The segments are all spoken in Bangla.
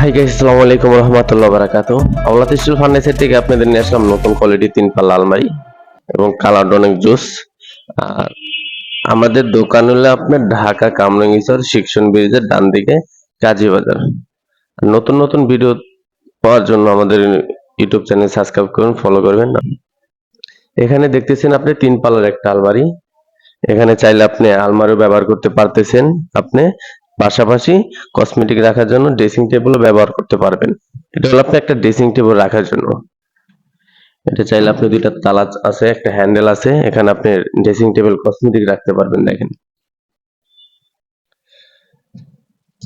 হাই গাইস আসসালামু আলাইকুম রহমতুল্লাহ বারাকাতু আওলাদ স্টিল ফার্নিচার থেকে আপনাদের নিয়ে আসলাম নতুন কোয়ালিটি তিন পাল্লা আলমারি এবং কালার অনেক জুস আর আমাদের দোকান হলো আপনার ঢাকা কামরাঙ্গীচর শিক্ষণ ব্রিজের ডান দিকে, কাজী বাজার। নতুন নতুন ভিডিও পাওয়ার জন্য আমাদের ইউটিউব চ্যানেল সাবস্ক্রাইব করুন ফলো করবেন। এখানে দেখতেছেন আপনি তিন পাল্লার একটা আলমারি। এখানে চাইলে আপনি আলমারিও ব্যবহার করতে পারতেছেন। আপনি পাশাপাশি কসমেটিক রাখার জন্য ড্রেসিং টেবিলও ব্যবহার করতে পারবেন। এটা হলো আপনি একটা ড্রেসিং টেবিল রাখার জন্য। এটা চাইলে আপনি দুইটা তালা আছে, একটা হ্যান্ডেল আছে, এখানে আপনি ড্রেসিং টেবিল কসমেটিক রাখতে পারবেন, দেখেন।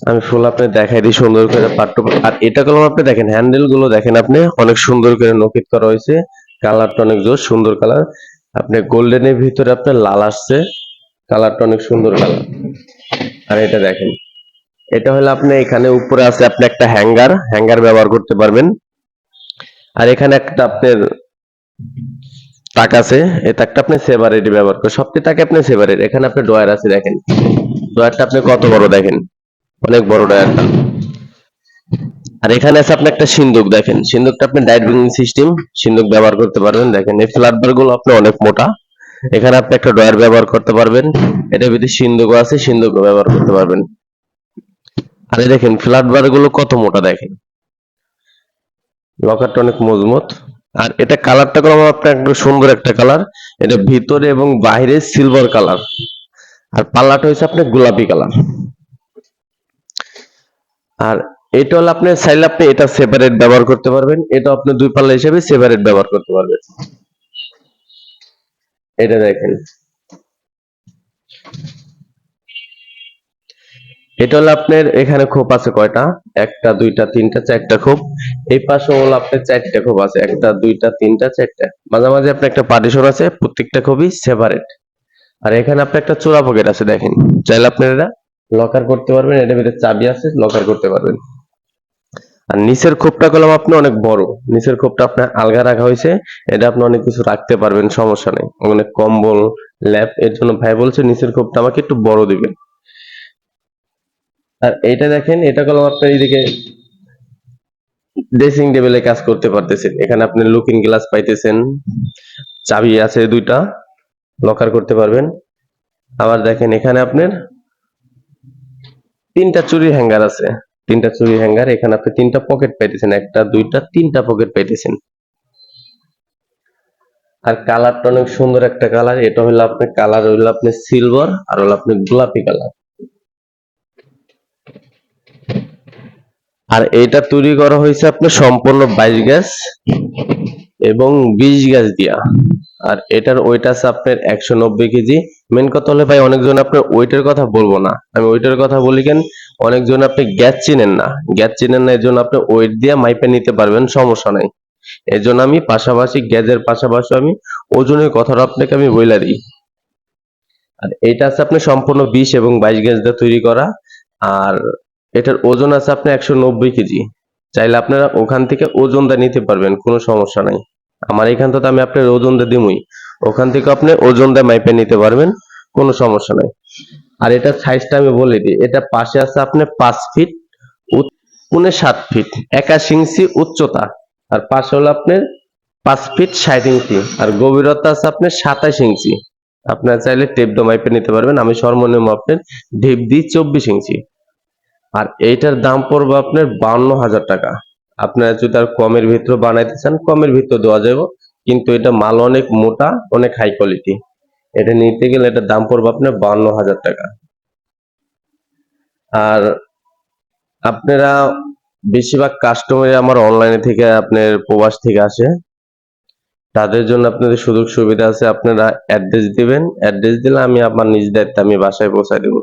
আমি ফুল আপনি দেখাই দিই সুন্দর করে পাট্ট আর এটা কলম আপনি দেখেন হ্যান্ডেলগুলো দেখেন আপনি, অনেক সুন্দর করে নকিত করা হয়েছে। কালারটা অনেক জোর, সুন্দর কালার আপনি গোল্ডেনের ভিতরে আপনার লাল আসছে কালারটা অনেক সুন্দর কালার আর এটা দেখেন। এটা হলো আপনি এখানে উপরে আছে আপনি একটা হ্যাঙ্গার হ্যাঙ্গার ব্যবহার করতে পারবেন। আর এখানে একটা আপনার তাক আছে, এই তাকটা আপনি সেভারেট ব্যবহার করেন। সবটি তাকে আপনি সেভারেট, এখানে আপনি ডয়ার আছে দেখেন। ডয়ারটা আপনি কত বড় দেখেন? অনেক বড় ডয়ারটা আর এখানে আছে আপনি একটা সিন্দুক দেখেন। সিন্দুকটা আপনি ডাইট সিস্টেম, সিন্দুক ব্যবহার করতে পারবেন। দেখেন, এই ফ্ল্যাটগুলো আপনি অনেক মোটা। এখানে আপনি একটা ডয়ার ব্যবহার করতে পারবেন। এটার ভিতরে সিন্দুকও আছে, সিন্দুকও ব্যবহার করতে পারবেন। আর দেখেন ফ্ল্যাট বারগুলো কত মোটা দেখেন? লকারটা অনেক মজবুত। আর এটা কালারটা করলাম আপনার একদম সুন্দর একটা কালার এটা ভিতরে এবং বাইরে সিলভার কালার আর পাল্লাটা হচ্ছে আপনার গোলাপি কালার আর এটা হলো আপনি চাইলে আপনি এটা সেপারেট ব্যবহার করতে পারবেন। এটা আপনি দুই পাল্লা হিসেবে সেপারেট ব্যবহার করতে পারবেন। এটা দেখেন। এটা হলো আপনার এখানে খোপ আছে কয়টা? একটা, দুইটা, তিনটা, চারটা খোপ। এই পাশে হলো আপনার চারটা খোপ আছে। একটা, দুইটা, তিনটা, চারটা। মাঝামাঝি আপনার একটা পার্টিশন আছে, প্রত্যেকটা খোপই সেপারেট আর এখানে আপনার একটা চোরা পকেট আছে, দেখেন। চাইলে আপনার এটা লকার করতে পারবেন। এটার ভিতরে চাবি আছে লকার করতে পারবেন। আর নিচের খোপটা করলাম আপনি অনেক বড়। নিচের খোপটা আপনার আলগা রাখা হয়েছে। এটা আপনি অনেক কিছু রাখতে পারবেন, সমস্যা নেই। অনেক কম্বল, ল্যাপ, এর জন্য ভাই বলছে নিচের খোপটা আমাকে একটু বড় দিবেন। আর এইটা দেখেন, এটা করলাম আপনার এইদিকে ড্রেসিং টেবিলে কাজ করতে পারতেছেন। এখানে আপনি লুকিং গ্লাস পাইতেছেন, চাবি আছে দুইটা লকার করতে পারবেন। আবার দেখেন এখানে আপনার তিনটা চুরি হ্যাঙ্গার আছে। তিনটা চুরি হ্যাঙ্গার এখানে আপনি তিনটা পকেট পাইতেছেন, একটা, দুইটা, তিনটা পকেট পাইতেছেন। আর কালারটা অনেক সুন্দর একটা কালার এটা হলো আপনার কালার হইল আপনার সিলভার আর হলো আপনার গোলাপি কালার আর এটা তৈরি করা হয়েছে আপনার সম্পূর্ণ বাইশ গ্যাস এবং বিশ গ্যাস দিয়া। আর এটার ওয়েট আছে আপনার একশো নব্বই কেজি। মেন কথা হলে ভাই, অনেকজন আপনার ওয়েটের কথা বলব না। আমি ওয়েটের কথা বলি কেন? অনেকজন আপনি গ্যাস চিনেন না। গ্যাস চিনেন না এর জন্য আপনি ওয়েট দিয়ে মাইপে নিতে পারবেন, সমস্যা নাই। এর জন্য আমি পাশাপাশি গ্যাসের পাশাপাশি আমি ওজনের কথাটা আপনাকে আমি বইলা দিই। আর এইটা আছে আপনি সম্পূর্ণ বিশ এবং বাইশ গ্যাস দিয়ে তৈরি করা। আর এটার ওজন আছে আপনার একশো নব্বই কেজি। চাইলে আপনারা ওখান থেকে ওজনটা নিতে পারবেন, কোনো সমস্যা নাই। আমার এখান থেকে আমি আপনার ওজনটা দিমই। ওখান থেকে আপনি ওজনটা মাইপে নিতে পারবেন, কোনো সমস্যা নাই। আর এটা সাইজটা আমি বলে দিই, এটা পাশে আছে আপনার পাঁচ ফিট পুনে সাত ফিট একাশি ইঞ্চি উচ্চতা। আর পাশে হলো আপনার পাঁচ ফিট ষাট ইঞ্চি। আর গভীরতা আছে আপনার সাতাশ ইঞ্চি। আপনার চাইলে টেপ মাইপে নিতে পারবেন। আমি সর্বনিম্ন আপনার ঢেপ দিই চব্বিশ ইঞ্চি। আর এইটার দাম পড়বে আপনার বান্ন হাজার টাকা। আপনারা যদি আর কমের ভিতরে বানাইতে চান, কমের ভিতরে দেওয়া যাবে। কিন্তু এটা মাল অনেক মোটা, অনেক হাই কোয়ালিটি এটা নিতে গেলে এটার দাম পড়বে আপনার বান্ন হাজার টাকা। আর আপনারা বেশিরভাগ কাস্টমার আমার অনলাইনে থেকে, আপনার প্রবাস থেকে আসে। তাদের জন্য আপনাদের সুযোগ সুবিধা আছে, আপনারা অ্যাড্রেস দিবেন। অ্যাড্রেস দিলে আমি আমার নিজ দায়িত্বে আমি বাসায় পৌঁছায় দেবো।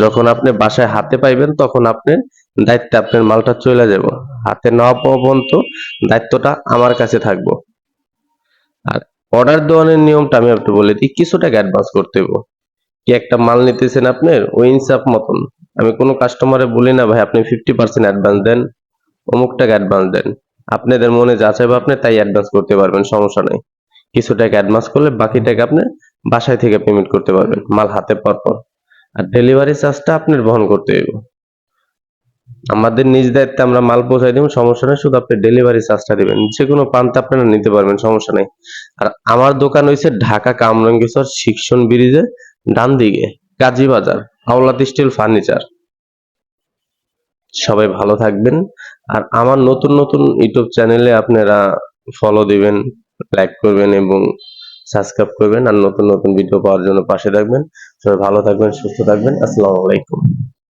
যখন আপনি বাসায় হাতে পাইবেন, তখন আপনি দায়িত্বে আপনার মালটা চলে যাব। হাতে না পাওয়া পর্যন্ত দায়িত্বটা আমার কাছে থাকব। আর অর্ডার দেওয়ানোর নিয়মটা আমি একটু বলে দিই কিছু টাকা অ্যাডভান্স করতে হবে। কি একটা মাল নিতেছেন আপনার, ওই ইনসাফ মতন। আমি কোনো কাস্টমারে বলি না ভাই, আপনি ফিফটি পার্সেন্ট অ্যাডভান্স দেন অমুক টাকা অ্যাডভান্স দেন। আপনাদের মনে যা চাইবে আপনি তাই অ্যাডভান্স করতে পারবেন, সমস্যা নেই। কিছু টাকা অ্যাডভান্স করলে বাকি টাকা আপনি বাসায় থেকে পেমেন্ট করতে পারবেন, মাল হাতে পাওয়ার পর। আর ডেলিভারি চার্জটা আপনার বহন করতে হবে আমাদের নিজ দায়িত্বে আমরা মাল পৌঁছাই দেবো, সমস্যা নেই, শুধু আপনি ডেলিভারি চার্জটা দিবেন। যে কোনো প্রান্তে আপনারা নিতে পারবেন, সমস্যা নেই। আর আমার দোকান হইছে ঢাকা কামরাঙ্গীরচর শিক্ষণ ব্রিজের ডান দিকে কাজী বাজার হাওলাত স্টিল ফার্নিচার। সবাই ভালো থাকবেন। আর আমার নতুন নতুন ইউটিউব চ্যানেলে আপনারা ফলো দিবেন লাইক করবেন এবং সাবস্ক্রাইব করবেন। আর নতুন নতুন ভিডিও পাওয়ার জন্য পাশে থাকবেন। সবাই ভালো থাকবেন, সুস্থ থাকবেন। আসসালামু আলাইকুম।